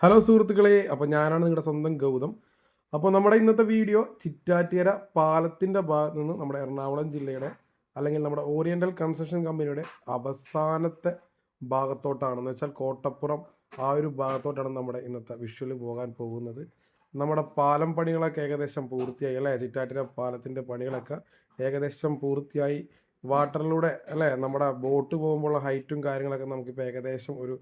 Hello സുഹൃത്തുക്കളെ അപ്പോൾ ഞാനാണ് നിങ്ങളുടെ സ്വന്തം ഗൗതം. അപ്പോൾ നമ്മുടെ ഇന്നത്തെ വീഡിയോ ചിറ്റാറ്റിയര പാലത്തിന്റെ ഭാഗത്ത് നിന്ന് നമ്മുടെ എറണാകുളം ജില്ലയുടെ അല്ലെങ്കിൽ നമ്മുടെ ഓറിയന്റൽ കൺസ്ട്രക്ഷൻ കമ്പനിയുടെ അവസാനത്തെ ഭാഗത്തോട്ടാണെന്ന് വെച്ചാൽ കോട്ടപ്പുറം ആ ഒരു ഭാഗത്തോട്ടാണ് നമ്മുടെ ഇന്നത്തെ വിഷ്വൽ പോകാൻ പോകുന്നത്. നമ്മുടെ പാലം പണികളൊക്കെ ഏകദേശം പൂർത്തിയായി അല്ലേ? ചിറ്റാറ്റിര പാലത്തിന്റെ പണികളൊക്കെ ഏകദേശം പൂർത്തിയായി. വാട്ടറിലൂടെ അല്ലേ? നമ്മുടെ ബോട്ട് പോകുമ്പോഴുള്ള ഹൈറ്റും കാര്യങ്ങളൊക്കെ നമുക്കിപ്പോൾ ഏകദേശം ഒരു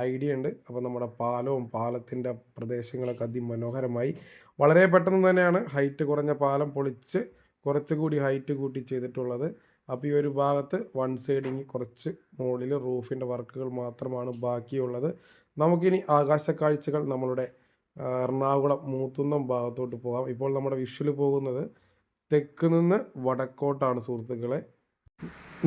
ഐഡിയ ഉണ്ട്. അപ്പോൾ നമ്മുടെ പാലവും പാലത്തിന്റെ പ്രദേശങ്ങളൊക്കെ അതിമനോഹരമായി. വളരെ പെട്ടെന്ന് തന്നെയാണ് ഹൈറ്റ് കുറഞ്ഞ പാലം പൊളിച്ച് കുറച്ചുകൂടി ഹൈറ്റ് കൂട്ടി ചെയ്തിട്ടുള്ളത്. അപ്പോൾ ഈ ഒരു ഭാഗത്ത് വൺ സൈഡിങ് കുറച്ച് മുകളിൽ റൂഫിന്റെ വർക്കുകൾ മാത്രമാണ് ബാക്കിയുള്ളത്. നമുക്കിനി ആകാശ കാഴ്ചകൾ നമ്മളുടെ എറണാകുളം മൂത്തുന്നം ഭാഗത്തോട്ട് പോകാം. ഇപ്പോൾ നമ്മുടെ വിഷ്വൽ പോകുന്നത് തെക്ക് നിന്ന് വടക്കോട്ടാണ് സുഹൃത്തുക്കളെ.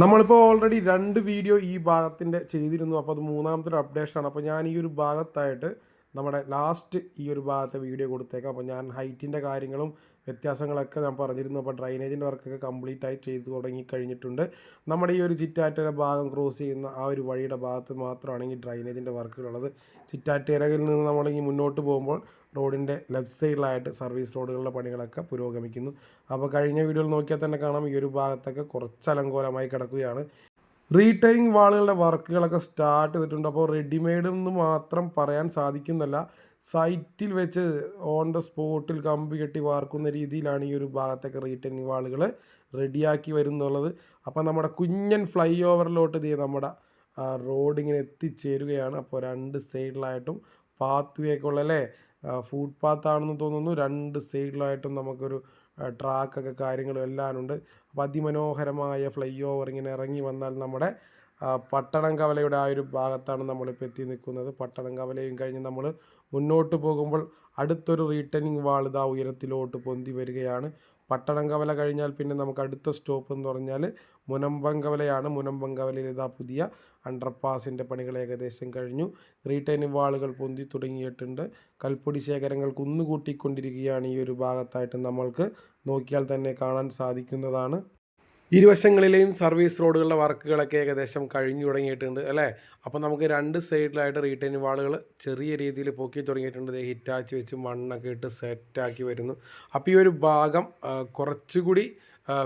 നമ്മളിപ്പോൾ ഓൾറെഡി രണ്ട് വീഡിയോ ഈ ഭാഗത്തിന്റെ ചെയ്തിരുന്നു. അപ്പോൾ അത് മൂന്നാമത്തെ ഒരു അപ്ഡേഷനാണ് അപ്പോൾ ഞാൻ ഈ ഒരു ഭാഗത്തായിട്ട് നമ്മുടെ ലാസ്റ്റ് ഈ ഒരു ഭാഗത്തെ വീഡിയോ കൊടുത്തേക്കാം. അപ്പോൾ ഞാൻ ഹൈറ്റിന്റെ കാര്യങ്ങളും വ്യത്യാസങ്ങളൊക്കെ ഞാൻ പറഞ്ഞിരുന്നു. അപ്പോൾ ഡ്രൈനേജിന്റെ വർക്കൊക്കെ കംപ്ലീറ്റ് ആയി ചെയ്തു തുടങ്ങി കഴിഞ്ഞിട്ടുണ്ട്. നമ്മുടെ ഈ ഒരു ചിറ്റാറ്റര ഭാഗം ക്രോസ് ചെയ്യുന്ന ആ ഒരു വഴിയുടെ ഭാഗത്ത് മാത്രമാണ് ഈ ഡ്രൈനേജിന്റെ വർക്കുകളുള്ളത്. ചിറ്റാറ്റരയിൽ നിന്ന് നമ്മൾ ഈ മുന്നോട്ട് പോകുമ്പോൾ റോഡിന്റെ ലെഫ്റ്റ് സൈഡിലായിട്ട് സർവീസ് റോഡുകളുടെ പണികളൊക്കെ പുരോഗമിക്കുന്നു. അപ്പോൾ കഴിഞ്ഞ വീഡിയോയിൽ നോക്കിയാൽ തന്നെ കാണാം ഈ ഒരു ഭാഗത്തൊക്കെ കുറച്ച് അലങ്കോലമായി കിടക്കുകയാണ്. റീറ്റെയിലിംഗ് വാളുകളുടെ വർക്കുകളൊക്കെ സ്റ്റാർട്ട് ചെയ്തിട്ടുണ്ട്. അപ്പോൾ റെഡിമെയ്ഡ് എന്ന് മാത്രം പറയാൻ സാധിക്കുന്നില്ല. സൈറ്റിൽ വെച്ച് ഓൺ ദ സ്പോട്ടിൽ കമ്പി കെട്ടി വാർക്കുന്ന രീതിയിലാണ് ഈ ഒരു ഭാഗത്തൊക്കെ റീറ്റെയിലിംഗ് വാളുകൾ റെഡിയാക്കി വരുന്നുള്ളത്. അപ്പോൾ നമ്മുടെ കുഞ്ഞൻ ഫ്ലൈ ഓവറിലോട്ട് ഇത് നമ്മുടെ റോഡിങ്ങനെ എത്തിച്ചേരുകയാണ്. അപ്പോൾ രണ്ട് സൈഡിലായിട്ടും പാത്ത് വേ ഒക്കെ ഉള്ള അല്ലേ പാത്ത് ആണെന്ന് തോന്നുന്നു. രണ്ട് സൈഡിലായിട്ടും നമുക്കൊരു ട്രാക്കൊക്കെ കാര്യങ്ങളും എല്ലാം ഉണ്ട് അപ്പോൾ അതിമനോഹരമായ ഫ്ലൈ ഓവർ ഇങ്ങനെ ഇറങ്ങി വന്നാൽ നമ്മുടെ പട്ടണം കവലയുടെ ആ ഒരു ഭാഗത്താണ് നമ്മളിപ്പോൾ എത്തി നിൽക്കുന്നത്. പട്ടണം കവലയും കഴിഞ്ഞ് നമ്മൾ മുന്നോട്ട് പോകുമ്പോൾ അടുത്തൊരു റീട്ടേണിംഗ് വാൾ ഇതാ ഉയരത്തിലോട്ട് പൊന്തി വരികയാണ്. പട്ടണം കവല കഴിഞ്ഞാൽ പിന്നെ നമുക്ക് അടുത്ത സ്റ്റോപ്പ് എന്ന് പറഞ്ഞാൽ മുനമ്പം കവലയാണ് മുനമ്പം കവലയിൽ ഇതാ പുതിയ അണ്ടർപാസിന്റെ പണികൾ ഏകദേശം കഴിഞ്ഞു. റീട്ടേണിങ് വാളുകൾ പൊന്തി തുടങ്ങിയിട്ടുണ്ട്. കൽപ്പൊടി ശേഖരങ്ങൾ കുന്നുകൂട്ടിക്കൊണ്ടിരിക്കുകയാണ് ഈ ഒരു ഭാഗത്തായിട്ട് നമ്മൾക്ക് നോക്കിയാൽ തന്നെ കാണാൻ സാധിക്കുന്നതാണ്. ഇരുവശങ്ങളിലെയും സർവീസ് റോഡുകളുടെ വർക്കുകളൊക്കെ ഏകദേശം കഴിഞ്ഞു തുടങ്ങിയിട്ടുണ്ട് അല്ലേ? അപ്പോൾ നമുക്ക് രണ്ട് സൈഡിലായിട്ട് റീറ്റെയിൻ വാളുകൾ ചെറിയ രീതിയിൽ പൊക്കി തുടങ്ങിയിട്ടുണ്ട്. ഹിറ്റാച്ച് വെച്ച് മണ്ണൊക്കെ ഇട്ട് സെറ്റാക്കി വരുന്നു. അപ്പോൾ ഈ ഒരു ഭാഗം കുറച്ചുകൂടി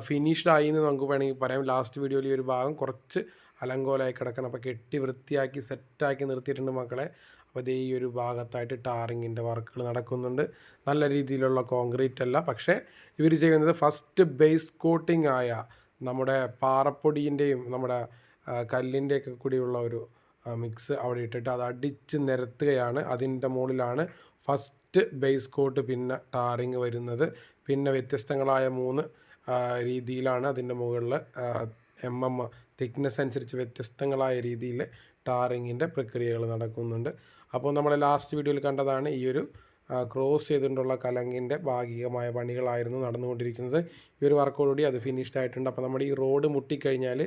ഫിനിഷ്ഡ് ആയി എന്ന് നമുക്ക് വേണമെങ്കിൽ പറയാം. ലാസ്റ്റ് വീഡിയോയിൽ ഈ ഒരു ഭാഗം കുറച്ച് അലങ്കോലമായി കിടക്കണം. അപ്പോൾ കെട്ടി വൃത്തിയാക്കി സെറ്റാക്കി നിർത്തിയിട്ടുണ്ട് മക്കളെ. അപ്പോൾ ഇതേ ഈ ഒരു ഭാഗത്തായിട്ട് ടാറിങ്ങിന്റെ വർക്കുകൾ നടക്കുന്നുണ്ട്. നല്ല രീതിയിലുള്ള കോൺക്രീറ്റ് അല്ല. പക്ഷേ ഇവർ ചെയ്യുന്നത് ഫസ്റ്റ് ബേസ് കോട്ടിംഗ് ആയ നമ്മുടെ പാറപ്പൊടിന്റെയും നമ്മുടെ കല്ലിന്റെയൊക്കെ കൂടിയുള്ള ഒരു മിക്സ് അവിടെ ഇട്ടിട്ട് അത് അടിച്ച് നിരത്തുകയാണ്. അതിന്റെ മുകളിലാണ് ഫസ്റ്റ് ബേസ് കോട്ട് പിന്നെ ടാറിങ് വരുന്നത്. പിന്നെ വ്യത്യസ്തങ്ങളായ മൂന്ന് രീതിയിലാണ് അതിന്റെ മുകളിൽ എം എം തിക്നെസ് അനുസരിച്ച് വ്യത്യസ്തങ്ങളായ രീതിയിൽ ടാറിങ്ങിന്റെ പ്രക്രിയകൾ നടക്കുന്നുണ്ട്. അപ്പോൾ നമ്മൾ ലാസ്റ്റ് വീഡിയോയിൽ കണ്ടതാണ് ഈ ഒരു ക്രോസ് ചെയ്തുകൊണ്ടുള്ള കലങ്കിന്റെ ഭാഗികമായ പണികളായിരുന്നു നടന്നുകൊണ്ടിരിക്കുന്നത്. ഈ ഒരു വർക്കോടുകൂടി അത് ഫിനിഷ്ഡ് ആയിട്ടുണ്ട്. അപ്പോൾ നമ്മുടെ ഈ റോഡ് മുട്ടിക്കഴിഞ്ഞാൽ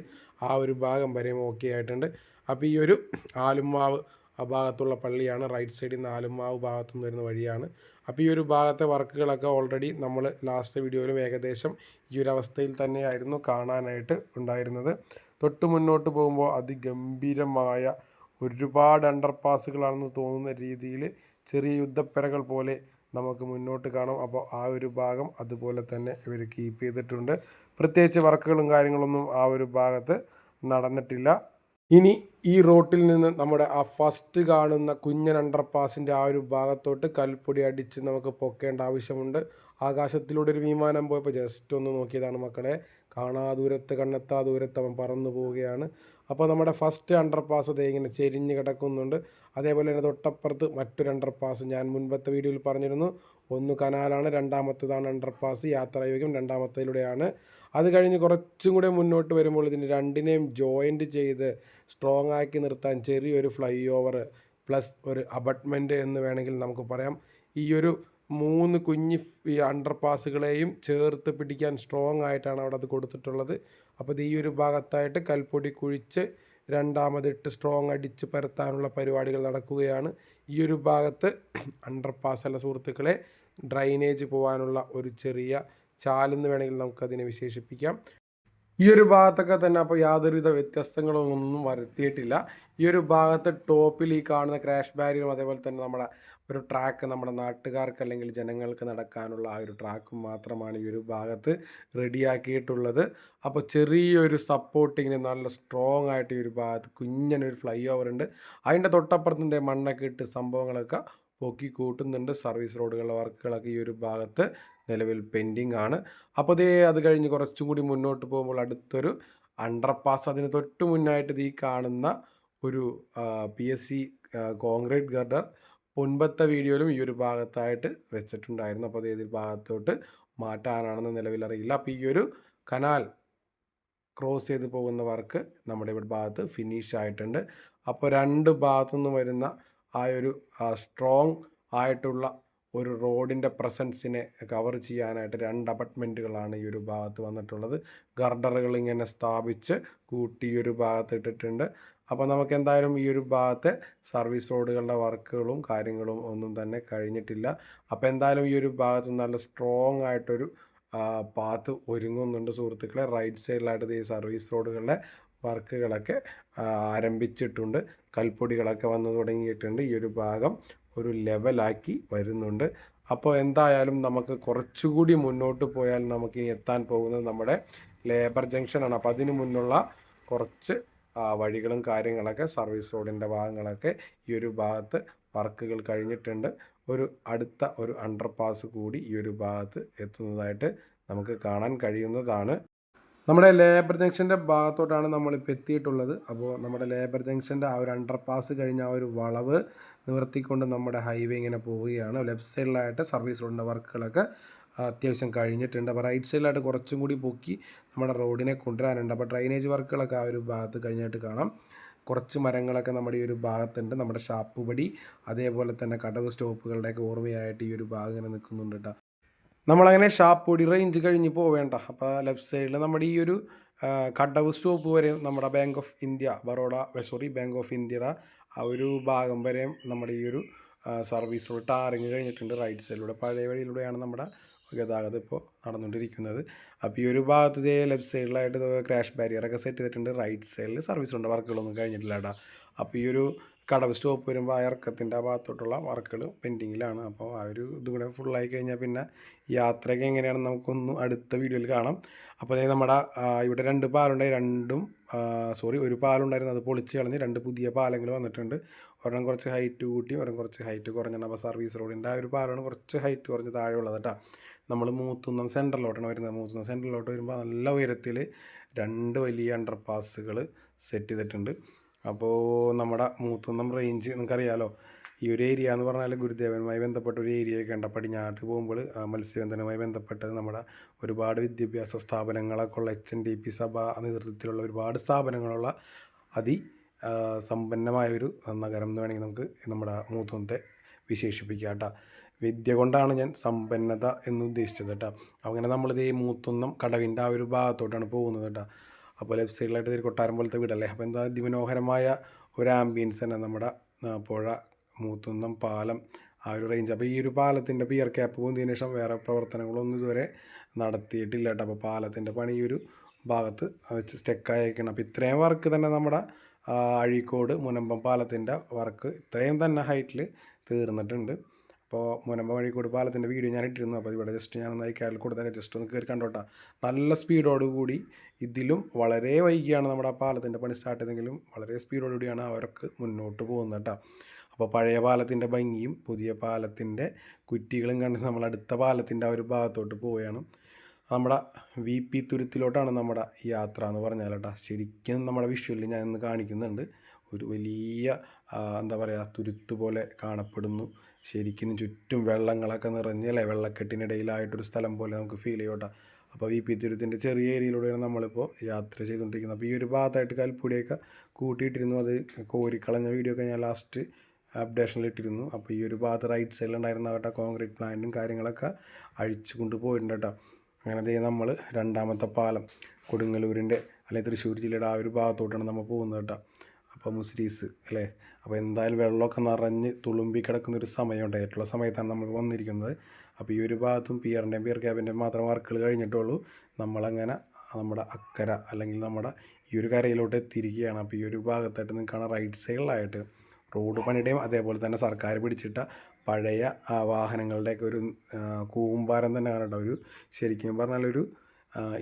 ആ ഒരു ഭാഗം വരെയും ഓക്കെ ആയിട്ടുണ്ട്. അപ്പോൾ ഈ ഒരു ആലുമാവ് ആ ഭാഗത്തുള്ള പള്ളിയാണ്. റൈറ്റ് സൈഡിൽ നിന്ന് ആലുമാവ് ഭാഗത്തു നിന്ന് വരുന്ന വഴിയാണ്. അപ്പോൾ ഈ ഒരു ഭാഗത്തെ വർക്കുകളൊക്കെ ഓൾറെഡി നമ്മൾ ലാസ്റ്റ് വീഡിയോയിലും ഏകദേശം ഈ ഒരു അവസ്ഥയിൽ തന്നെയായിരുന്നു കാണാനായിട്ട് ഉണ്ടായിരുന്നത്. തൊട്ട് മുന്നോട്ട് പോകുമ്പോൾ അതിഗംഭീരമായ ഒരുപാട് അണ്ടർപാസുകളാണെന്ന് തോന്നുന്ന രീതിയിൽ ചെറിയ യുദ്ധപ്പെരകൾ പോലെ നമുക്ക് മുന്നോട്ട് കാണാം. അപ്പോൾ ആ ഒരു ഭാഗം അതുപോലെ തന്നെ ഇവർ കീപ്പ് ചെയ്തിട്ടുണ്ട്. പ്രത്യേകിച്ച് വർക്കുകളും കാര്യങ്ങളൊന്നും ആ ഒരു ഭാഗത്ത് നടന്നിട്ടില്ല. ഇനി ഈ റോട്ടിൽ നിന്ന് നമ്മുടെ ആ ഫസ്റ്റ് കാണുന്ന കുഞ്ഞൻ അണ്ടർപാസിന്റെ ആ ഒരു ഭാഗത്തോട്ട് കൽപ്പൊടി അടിച്ച് നമുക്ക് പൊക്കേണ്ട ആവശ്യമുണ്ട്. ആകാശത്തിലൂടെ ഒരു വിമാനം പോയപ്പോൾ ജസ്റ്റ് ഒന്ന് നോക്കിയതാണ് മക്കളെ. കാണാ ദൂരത്ത് കണ്ണെത്താ ദൂരത്ത് അവൻ പറന്നു പോവുകയാണ്. അപ്പോൾ നമ്മുടെ ഫസ്റ്റ് അണ്ടർപാസ് ദേ ഇങ്ങനെ ചെരിഞ്ഞ് കിടക്കുന്നുണ്ട്. അതേപോലെ തന്നെ തൊട്ടപ്പുറത്ത് മറ്റൊരു അണ്ടർപാസ് ഞാൻ മുൻപത്തെ വീഡിയോയിൽ പറഞ്ഞിരുന്നു. ഒന്ന് കനാലാണ് രണ്ടാമത്തേതാണ് അണ്ടർപാസ് യാത്രായോഗ്യം രണ്ടാമത്തേലൂടെയാണ് അത് കഴിഞ്ഞ് കുറച്ചും കൂടെ മുന്നോട്ട് വരുമ്പോൾ ഇതിന് രണ്ടിനെയും ജോയിന്റ് ചെയ്ത് സ്ട്രോങ് ആക്കി നിർത്താൻ ചെറിയൊരു ഫ്ലൈ ഓവർ പ്ലസ് ഒരു അബട്ട്മെന്റ് എന്ന് വേണമെങ്കിൽ നമുക്ക് പറയാം. ഈ ഒരു മൂന്ന് കുഞ്ഞ് ഈ അണ്ടർ പാസുകളെയും ചേർത്ത് പിടിക്കാൻ സ്ട്രോങ് ആയിട്ടാണ് അവിടെ അത് കൊടുത്തിട്ടുള്ളത്. അപ്പോൾ ഇത് ഈ ഒരു ഭാഗത്തായിട്ട് കൽപ്പൊടി കുഴിച്ച് രണ്ടാമതിട്ട് സ്ട്രോങ് അടിച്ച് പരത്താനുള്ള പരിപാടികൾ നടക്കുകയാണ്. ഈ ഒരു ഭാഗത്ത് അണ്ടർപാസ് അല്ല സുഹൃത്തുക്കളെ ഡ്രൈനേജ് പോകാനുള്ള ഒരു ചെറിയ ചാലെന്ന് വേണമെങ്കിൽ നമുക്കതിനെ വിശേഷിപ്പിക്കാം. ഈ ഒരു ഭാഗത്തൊക്കെ തന്നെ അപ്പോൾ യാതൊരുവിധ വ്യത്യസ്തങ്ങളൊന്നും വരുത്തിയിട്ടില്ല. ഈ ഒരു ഭാഗത്ത് ടോപ്പിൽ ഈ കാണുന്ന ക്രാഷ് ബാരിയറും അതേപോലെ തന്നെ നമ്മുടെ ഒരു ട്രാക്ക് നമ്മുടെ നാട്ടുകാർക്ക് അല്ലെങ്കിൽ ജനങ്ങൾക്ക് നടക്കാനുള്ള ആ ഒരു ട്രാക്ക് മാത്രമാണ് ഈ ഒരു ഭാഗത്ത് റെഡിയാക്കിയിട്ടുള്ളത് അപ്പോൾ ചെറിയൊരു സപ്പോർട്ടിങ്ങിന് നല്ല സ്ട്രോങ് ആയിട്ട് ഈ ഒരു ഭാഗത്ത് കുഞ്ഞനൊരു ഫ്ലൈ ഓവർ ഉണ്ട്. അതിന്റെ തൊട്ടപ്പുറത്തിന്റെ മണ്ണൊക്കെ ഇട്ട് സംഭവങ്ങളൊക്കെ പൊക്കി കൂട്ടുന്നുണ്ട്. സർവീസ് റോഡുകളുടെ വർക്കുകളൊക്കെ ഈ ഒരു ഭാഗത്ത് നിലവിൽ പെൻഡിങ് ആണ്. അപ്പോൾ ഇതേ അത് കഴിഞ്ഞ് കുറച്ചും കൂടി മുന്നോട്ട് പോകുമ്പോൾ അടുത്തൊരു അണ്ടർപാസ് അതിന് തൊട്ട് മുന്നായിട്ട് ഈ കാണുന്ന ഒരു P S C concrete girder മുൻപത്തെ വീഡിയോയിലും ഈ ഒരു ഭാഗത്തായിട്ട് വെച്ചിട്ടുണ്ടായിരുന്നു. അപ്പോൾ അത് ഏത് ഭാഗത്തോട്ട് മാറ്റാനാണെന്ന് നിലവിലറിയില്ല. അപ്പോൾ ഈ ഒരു കനാൽ ക്രോസ് ചെയ്ത് പോകുന്ന വർക്ക് നമ്മുടെ ഇവിടെ ഭാഗത്ത് ഫിനിഷ് ആയിട്ടുണ്ട്. അപ്പോൾ രണ്ട് ഭാഗത്തു നിന്ന് വരുന്ന ആ ഒരു സ്ട്രോങ് ആയിട്ടുള്ള ഒരു റോഡിന്റെ പ്രസൻസിനെ കവർ ചെയ്യാനായിട്ട് രണ്ട് അപ്പാർട്ട്മെന്റുകളാണ് ഈ ഒരു ഭാഗത്ത് വന്നിട്ടുള്ളത്. ഗർഡറുകൾ ഇങ്ങനെ സ്ഥാപിച്ച് കൂട്ടി ഈ ഒരു ഭാഗത്ത് ഇട്ടിട്ടുണ്ട്. അപ്പോൾ നമുക്ക് എന്തായാലും ഈ ഒരു ഭാഗത്തെ സർവീസ് റോഡുകളുടെ വർക്കുകളും കാര്യങ്ങളും ഒന്നും തന്നെ കഴിഞ്ഞിട്ടില്ല. അപ്പോൾ എന്തായാലും ഈ ഒരു ഭാഗത്ത് നല്ല സ്ട്രോങ് ആയിട്ടൊരു പാത്ത് ഒരുങ്ങുന്നുണ്ട് സുഹൃത്തുക്കളെ. റൈറ്റ് സൈഡിലായിട്ട് ഈ സർവീസ് റോഡുകളുടെ വർക്കുകളൊക്കെ ആരംഭിച്ചിട്ടുണ്ട്. കൽപ്പൊടികളൊക്കെ വന്നു തുടങ്ങിയിട്ടുണ്ട്. ഈ ഒരു ഭാഗം ഒരു ലെവലാക്കി വരുന്നുണ്ട്. അപ്പോൾ എന്തായാലും നമുക്ക് കുറച്ചുകൂടി മുന്നോട്ട് പോയാൽ നമുക്ക് എത്താൻ പോകുന്നത് നമ്മുടെ ലേബർ ജംഗ്ഷനാണ് അപ്പോൾ അതിന് മുന്നുള്ള കുറച്ച് വഴികളും കാര്യങ്ങളൊക്കെ സർവീസ് റോഡിന്റെ ഭാഗങ്ങളൊക്കെ ഈ ഒരു ഭാഗത്ത് വർക്കുകൾ കഴിഞ്ഞിട്ടുണ്ട്. ഒരു അടുത്ത ഒരു അണ്ടർപാസ് കൂടി ഈ ഒരു ഭാഗത്ത് എത്തുന്നതായിട്ട് നമുക്ക് കാണാൻ കഴിയുന്നതാണ്. നമ്മുടെ ലേബർ ജംഗ്ഷന്റെ ഭാഗത്തോട്ടാണ് നമ്മളിപ്പോൾ എത്തിയിട്ടുള്ളത്. അപ്പോൾ നമ്മുടെ ലേബർ ജംഗ്ഷന്റെ ആ ഒരു അണ്ടർപാസ് കഴിഞ്ഞ ആ ഒരു വളവ് നിവർത്തിക്കൊണ്ട് നമ്മുടെ ഹൈവേ ഇങ്ങനെ പോവുകയാണ്. ലെഫ്റ്റ് സൈഡിലായിട്ട് സർവീസ് റോഡിന്റെ വർക്കുകളൊക്കെ അത്യാവശ്യം കഴിഞ്ഞിട്ടുണ്ട്. അപ്പോൾ റൈറ്റ് സൈഡിലായിട്ട് കുറച്ചും കൂടി പൊക്കി നമ്മുടെ റോഡിനെ കൊണ്ടുവരാനുണ്ട്. അപ്പോൾ ഡ്രൈനേജ് വർക്കുകളൊക്കെ ആ ഒരു ഭാഗത്ത് കഴിഞ്ഞായിട്ട് കാണാം. കുറച്ച് മരങ്ങളൊക്കെ നമ്മുടെ ഈ ഒരു ഭാഗത്തുണ്ട്. നമ്മുടെ ഷാപ്പുപടി അതേപോലെ തന്നെ കടവ് സ്റ്റോപ്പുകളുടെയൊക്കെ ഓർമ്മയായിട്ട് ഈ ഒരു ഭാഗം ഇങ്ങനെ നിൽക്കുന്നുണ്ട് കേട്ടോ നമ്മളങ്ങനെ ഷാപ്പുപടി റേഞ്ച് കഴിഞ്ഞ് പോവേണ്ട അപ്പോൾ ലെഫ്റ്റ് സൈഡിൽ നമ്മുടെ ഈ ഒരു കടവ് സ്റ്റോപ്പ് വരെ നമ്മുടെ bank of India Baroda sorry bank of ഇന്ത്യയുടെ ആ ഒരു ഭാഗം വരെയും നമ്മുടെ ഈ ഒരു സർവീസ് ടാറിങ് കഴിഞ്ഞിട്ടുണ്ട് റൈറ്റ് സൈഡിലൂടെ പഴയ വഴിയിലൂടെയാണ് നമ്മുടെ ഗതാഗതം ഇപ്പോൾ നടന്നുകൊണ്ടിരിക്കുന്നത്. അപ്പോൾ ഈ ഒരു ഭാഗത്ത് ലെഫ്റ്റ് സൈഡിലായിട്ട് ക്രാഷ് ബാരിയറൊക്കെ സെറ്റ് ചെയ്തിട്ടുണ്ട്. റൈറ്റ് സൈഡിൽ സർവീസ് ഉണ്ട് വർക്കുകളൊന്നും കഴിഞ്ഞിട്ടില്ല കേട്ടോ അപ്പോൾ ഈ ഒരു കടവ് സ്റ്റോപ്പ് വരുമ്പോൾ ആ ഇറക്കത്തിന്റെ ആ ഭാഗത്തോട്ടുള്ള വർക്കുകൾ പെൻഡിങ്ങിലാണ്. അപ്പോൾ ആ ഒരു ഇതുകൂടെ ഫുള്ളായി കഴിഞ്ഞാൽ പിന്നെ യാത്രയൊക്കെ എങ്ങനെയാണെന്ന് നമുക്കൊന്ന് അടുത്ത വീഡിയോയിൽ കാണാം. അപ്പോൾ അതായത് നമ്മുടെ ഇവിടെ രണ്ട് പാലുണ്ടായി. രണ്ടും സോറി ഒരു പാലുണ്ടായിരുന്നു. അത് പൊളിച്ച് കളഞ്ഞ് രണ്ട് പുതിയ പാലങ്ങൾ വന്നിട്ടുണ്ട്. ഒരെണ്ണം കുറച്ച് ഹൈറ്റ് കൂട്ടി ഒരെണ്ണം കുറച്ച് ഹൈറ്റ് കുറഞ്ഞാണ് അപ്പോൾ സർവീസ് റോഡിന്റെ ആ ഒരു പാലാണ് കുറച്ച് ഹൈറ്റ് കുറഞ്ഞ് താഴെയുള്ളത് കേട്ടോ നമ്മൾ മൂത്തുന്നം സെന്ററിലോട്ടാണ് വരുന്നത്. മൂത്തുന്നം സെന്ററിലോട്ട് വരുമ്പോൾ നല്ല ഉയരത്തിൽ രണ്ട് വലിയ അണ്ടർപാസുകൾ സെറ്റ് ചെയ്തിട്ടുണ്ട്. അപ്പോൾ നമ്മുടെ മൂത്തുന്നം റേഞ്ച് നിങ്ങൾക്കറിയാലോ ഈ ഒരു ഏരിയ എന്ന് പറഞ്ഞാൽ ഗുരുദേവനുമായി ബന്ധപ്പെട്ട ഒരു ഏരിയയൊക്കെ കണ്ട പടിഞ്ഞാട്ട് പോകുമ്പോൾ മത്സ്യബന്ധനവുമായി ബന്ധപ്പെട്ടത് നമ്മുടെ ഒരുപാട് വിദ്യാഭ്യാസ സ്ഥാപനങ്ങളൊക്കെ ഉള്ള എച്ച് എൻ ഡി പി സഭ നേതൃത്വത്തിലുള്ള ഒരുപാട് സ്ഥാപനങ്ങളുള്ള അതി സമ്പന്നമായ ഒരു നഗരം എന്ന് വേണമെങ്കിൽ നമുക്ക് നമ്മുടെ മൂത്തുന്നത്തെ വിശേഷിപ്പിക്കാം കേട്ടോ. വിദ്യ കൊണ്ടാണ് ഞാൻ സമ്പന്നത എന്ന് ഉദ്ദേശിച്ചത് കേട്ടോ. അങ്ങനെ നമ്മളിത് ഈ മൂത്തുന്നം കടവിന്റെ ആ ഒരു ഭാഗത്തോട്ടാണ് പോകുന്നത് കേട്ടോ. അപ്പോൾ ലെഫ്റ്റ് സൈഡിലായിട്ട് ഒരു കൊട്ടാരം പോലത്തെ വീടല്ലേ? അപ്പോൾ എന്താ അതിമനോഹരമായ ഒരു ആംബിയൻസ് തന്നെ നമ്മുടെ പുഴ മൂത്തുന്നം പാലം ആ ഒരു റേഞ്ച് അപ്പോൾ ഈ ഒരു പാലത്തിന്റെ പിയർ ക്യാപ്പ് പോകുന്നതിന് ശേഷം വേറെ പ്രവർത്തനങ്ങളൊന്നും ഇതുവരെ നടത്തിയിട്ടില്ല കേട്ടോ. അപ്പോൾ പാലത്തിന്റെ പണി ഈ ഒരു ഭാഗത്ത് വെച്ച് സ്റ്റെക്കായിരിക്കണം അപ്പോൾ ഇത്രയും വർക്ക് തന്നെ നമ്മുടെ അഴീക്കോട് മുനമ്പം പാലത്തിന്റെ വർക്ക് ഇത്രയും തന്നെ ഹൈറ്റിൽ തീർന്നിട്ടുണ്ട്. അപ്പോൾ മുനമ്പ വഴി കൊടുപ്പാലത്തിന്റെ വീഡിയോ ഞാൻ ഇട്ടിരുന്നു അപ്പോൾ ഇവിടെ ജസ്റ്റ് ഞാൻ ഒന്ന് കയറിൽ കൊടുത്തൊക്കെ ജസ്റ്റ് ഒന്ന് കയറി കണ്ടോട്ടാ നല്ല സ്പീഡോടുകൂടി ഇതിലും വളരെ വൈകിയാണ് നമ്മുടെ ആ പാലത്തിന്റെ പണി സ്റ്റാർട്ട് ചെയ്തെങ്കിലും വളരെ സ്പീഡോടുകൂടിയാണ് അവർക്ക് മുന്നോട്ട് പോകുന്നത് കേട്ടോ. അപ്പോൾ പഴയ പാലത്തിന്റെ ഭംഗിയും പുതിയ പാലത്തിന്റെ കുറ്റികളും കണ്ട് നമ്മൾ അടുത്ത പാലത്തിന്റെ ആ ഒരു ഭാഗത്തോട്ട് പോവുകയാണ്. നമ്മുടെ വി പി തുരുത്തിലോട്ടാണ് നമ്മുടെ യാത്ര എന്ന് പറഞ്ഞാൽ കേട്ടോ. ശരിക്കും നമ്മുടെ വിഷ്വലിൽ ഞാൻ ഇന്ന് കാണിക്കുന്നുണ്ട്. ഒരു വലിയ എന്താ പറയുക തുരുത്ത് പോലെ കാണപ്പെടുന്നു. ശരിക്കും ചുറ്റും വെള്ളങ്ങളൊക്കെ നിറഞ്ഞ് അല്ലേ വെള്ളക്കെട്ടിനിടയിലായിട്ടൊരു സ്ഥലം പോലെ നമുക്ക് ഫീൽ ചെയ്യോട്ടെ. അപ്പോൾ വി പി ചെറിയ ഏരിയയിലൂടെയാണ് നമ്മളിപ്പോൾ യാത്ര ചെയ്തുകൊണ്ടിരിക്കുന്നത്. അപ്പോൾ ഈ ഒരു ഭാഗത്തായിട്ട് കൽപ്പൂടിയൊക്കെ കൂട്ടിയിട്ടിരുന്നു. അത് കോരിക്കളഞ്ഞ വീഡിയോ ഒക്കെ ഞാൻ ലാസ്റ്റ് അപ്ഡേഷനിൽ ഇട്ടിരുന്നു. അപ്പോൾ ഈ ഒരു ഭാഗത്ത് റൈറ്റ് സൈഡിലുണ്ടായിരുന്ന അവരുടെ കോൺക്രീറ്റ് പ്ലാന്റും കാര്യങ്ങളൊക്കെ അഴിച്ചു കൊണ്ട് പോയിട്ടുണ്ട് കേട്ടോ. അങ്ങനെ നമ്മൾ രണ്ടാമത്തെ പാലം കൊടുങ്ങല്ലൂരിന്റെ അല്ലെങ്കിൽ തൃശ്ശൂർ ജില്ലയുടെ ആ ഒരു ഭാഗത്തോട്ടാണ് നമ്മൾ പോകുന്നത് കേട്ടോ. അപ്പോൾ മുസ്രീസ് അല്ലേ? അപ്പോൾ എന്തായാലും വെള്ളമൊക്കെ നിറഞ്ഞ് തുളുമ്പി കിടക്കുന്ന ഒരു സമയമുണ്ട് ആയിട്ടുള്ള സമയത്താണ് നമ്മൾ വന്നിരിക്കുന്നത്. അപ്പോൾ ഈ ഒരു ഭാഗത്തും പിയറിന്റെയും പിയർ ക്യാബിന്റെയും മാത്രം വർക്കുകൾ കഴിഞ്ഞിട്ടുള്ളൂ. നമ്മളങ്ങനെ നമ്മുടെ അക്കര അല്ലെങ്കിൽ നമ്മുടെ ഈ ഒരു കരയിലോട്ട് എത്തിയിരിക്കുകയാണ്. അപ്പോൾ ഈ ഒരു ഭാഗത്തായിട്ട് നിൽക്കുകയാണ് റൈറ്റ് സൈഡിലായിട്ട് റോഡ് പണിയുടെയും അതേപോലെ തന്നെ സർക്കാർ പിടിച്ചിട്ട പഴയ വാഹനങ്ങളുടെയൊക്കെ ഒരു കൂമ്പാരം തന്നെ കാണട്ടോ ഒരു ശരിക്കും പറഞ്ഞാൽ ഒരു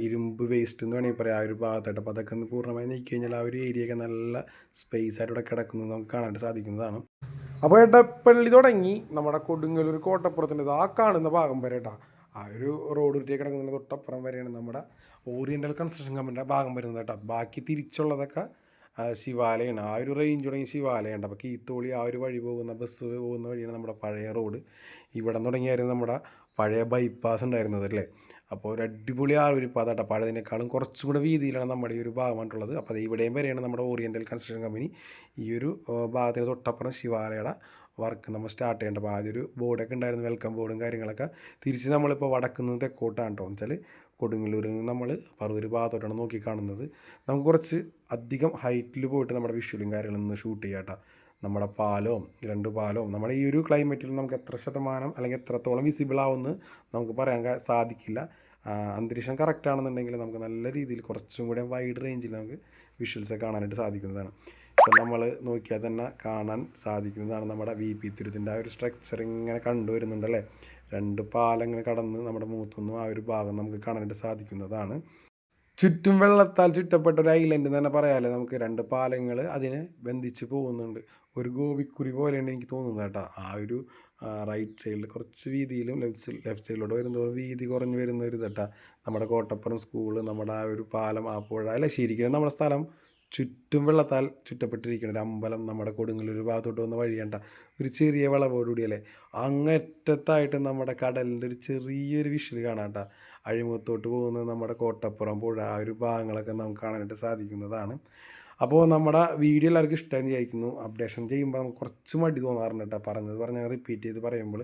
ഇരുമ്പ് വേസ്റ്റ് എന്ന് വേണമെങ്കിൽ പറയാം. ആ ഒരു ഭാഗത്തായിട്ട്. അപ്പോൾ അതൊക്കെ ഒന്ന് പൂർണമായി നീക്കി കഴിഞ്ഞാൽ ആ ഒരു ഏരിയയൊക്കെ നല്ല സ്പേസ് ആയിട്ട് ഇവിടെ കിടക്കുന്നത് നമുക്ക് കാണാനായിട്ട് സാധിക്കുന്നതാണ്. അപ്പോൾ എടപ്പള്ളി തുടങ്ങി. നമ്മുടെ കൊടുങ്ങല്ലൂർ കോട്ടപ്പുറത്തിന്റെ ആ കാണുന്ന ഭാഗം വരെ കേട്ടോ ആ ഒരു റോഡ് ഉരുട്ടി കിടക്കുന്നതിന് തൊട്ടപ്പുറം വരെയാണ് നമ്മുടെ ഓറിയന്റൽ കൺസ്ട്രക്ഷൻ കമ്പനിയുടെ ഭാഗം വരുന്നത് കേട്ടോ ബാക്കി തിരിച്ചുള്ളതൊക്കെ ശിവാലയാണ്. ആ ഒരു റേഞ്ച് തുടങ്ങി ശിവാലയുണ്ട്. അപ്പോൾ കീത്തോളി ആ ഒരു വഴി പോകുന്ന ബസ് പോകുന്ന വഴിയാണ് നമ്മുടെ പഴയ റോഡ് ഇവിടെ തുടങ്ങിയായിരുന്നു നമ്മുടെ പഴയ ബൈപ്പാസ് ഉണ്ടായിരുന്നത് അല്ലേ അപ്പോൾ ഒരു അടിപൊളി ആ ഒരു പാതാട്ട പഴയതിനേക്കാളും കുറച്ചും കൂടെ വീതിയിലാണ് നമ്മുടെ ഈ ഒരു ഭാഗമായിട്ടുള്ളത്. അപ്പോൾ അത് ഇവിടെയും വരെയാണ് നമ്മുടെ ഓറിയന്റൽ കൺസ്ട്രക്ഷൻ കമ്പനി ഈ ഒരു ഭാഗത്തിന് തൊട്ടപ്പുറം ശിവാലയുടെ വർക്ക് നമ്മൾ സ്റ്റാർട്ട് ചെയ്യേണ്ടത്. അപ്പോൾ ആദ്യം ഒരു ബോർഡൊക്കെ ഉണ്ടായിരുന്നു വെൽക്കം ബോർഡും കാര്യങ്ങളൊക്കെ. തിരിച്ച് നമ്മളിപ്പോൾ വടക്കുന്ന് തെക്കോട്ടാണ് കേട്ടോ എന്ന് വെച്ചാൽ കൊടുങ്ങല്ലൂരിൽ നിന്ന് നമ്മൾ പറവൂർ ഭാഗത്തോട്ടാണ് നോക്കി കാണുന്നത് നമുക്ക് കുറച്ച് അധികം ഹൈറ്റിൽ പോയിട്ട് നമ്മുടെ വിഷ്വലും കാര്യങ്ങളും ഒന്ന് ഷൂട്ട് ചെയ്യാം നമ്മുടെ പാലോ രണ്ട് പാലോ നമ്മുടെ ഈ ഒരു ക്ലൈമറ്റിൽ നമുക്ക് എത്ര ശതമാനം അല്ലെങ്കിൽ എത്രത്തോളം വിസിബിൾ ആവുമെന്ന് നമുക്ക് പറയാൻ സാധിക്കില്ല. അന്തരീക്ഷം കറക്റ്റ് ആണെന്നുണ്ടെങ്കിൽ നമുക്ക് നല്ല രീതിയിൽ കുറച്ചും കൂടെ വൈഡ് റേഞ്ചിൽ നമുക്ക് വിഷ്വൽസ് കാണാനായിട്ട് സാധിക്കുന്നതാണ്. ഇപ്പം നമ്മൾ നോക്കിയാൽ തന്നെ കാണാൻ സാധിക്കുന്നതാണ് നമ്മുടെ വി പി തുരുത്തിന്റെ ആ ഒരു സ്ട്രക്ചർ ഇങ്ങനെ കണ്ടുവരുന്നുണ്ടല്ലേ രണ്ട് പാലം ഇങ്ങനെ കടന്ന് നമ്മുടെ മൂത്തൊന്നും ആ ഒരു ഭാഗം നമുക്ക് കാണാനായിട്ട് സാധിക്കുന്നതാണ്. ചുറ്റും വെള്ളത്താൽ ചുറ്റപ്പെട്ട ഒരു ഐലൻഡ് എന്ന് തന്നെ പറയാമല്ലേ നമുക്ക് രണ്ട് പാലങ്ങൾ അതിനെ ബന്ധിച്ച് പോകുന്നുണ്ട്. ഒരു ഗോപിക്കുരി പോലെയാണ് എനിക്ക് തോന്നുന്നത് കേട്ടോ. ആ ഒരു റൈറ്റ് സൈഡിൽ കുറച്ച് വീതിയിലും ലെഫ്റ്റ് ലെഫ്റ്റ് സൈഡിലോട്ട് വരുന്നതോറും വീതി കുറഞ്ഞ് വരുന്ന ഒരു ഇതട്ടാ നമ്മുടെ കോട്ടപ്പുറം സ്കൂൾ നമ്മുടെ ആ ഒരു പാലം ആ പുഴ. അല്ല ശരിക്കും നമ്മുടെ സ്ഥലം ചുറ്റും വെള്ളത്താൽ ചുറ്റപ്പെട്ടിരിക്കുന്ന ഒരു അമ്പലം നമ്മുടെ കൊടുങ്ങല്ലൂർ ഭാഗത്തോട്ട് വന്ന വഴിയണ്ട. ഒരു ചെറിയ വളവോടുകൂടിയല്ലേ? അങ്ങറ്റത്തായിട്ട് നമ്മുടെ കടലിന്റെ ഒരു ചെറിയൊരു വിഷ്വൽ കാണാം കേട്ടോ അഴിമുഖത്തോട്ട് പോകുന്ന നമ്മുടെ കോട്ടപ്പുറം പുഴ ആ ഒരു ഭാഗങ്ങളൊക്കെ നമുക്ക് കാണാനായിട്ട് സാധിക്കുന്നതാണ്. അപ്പോൾ നമ്മുടെ വീഡിയോ എല്ലാവർക്കും ഇഷ്ടമെന്ന് വിചാരിക്കുന്നു. അപ്ഡേഷൻ ചെയ്യുമ്പോൾ നമുക്ക് കുറച്ച് മടി തോന്നാറുണ്ട് കേട്ടോ പറഞ്ഞത് പറഞ്ഞാൽ റിപ്പീറ്റ് ചെയ്ത് പറയുമ്പോൾ.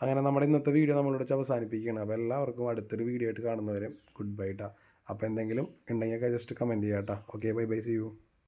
അങ്ങനെ നമ്മുടെ ഇന്നത്തെ വീഡിയോ നമ്മളിവിടെ അവസാനിപ്പിക്കുകയാണ്. അപ്പോൾ എല്ലാവർക്കും അടുത്തൊരു വീഡിയോ ആയിട്ട് കാണുന്നവരെ ഗുഡ് ബൈ ട്ടാ. അപ്പോൾ എന്തെങ്കിലും ഉണ്ടെങ്കിൽ ജസ്റ്റ് കമന്റ് ചെയ്യാം കേട്ടോ okay bye bye see you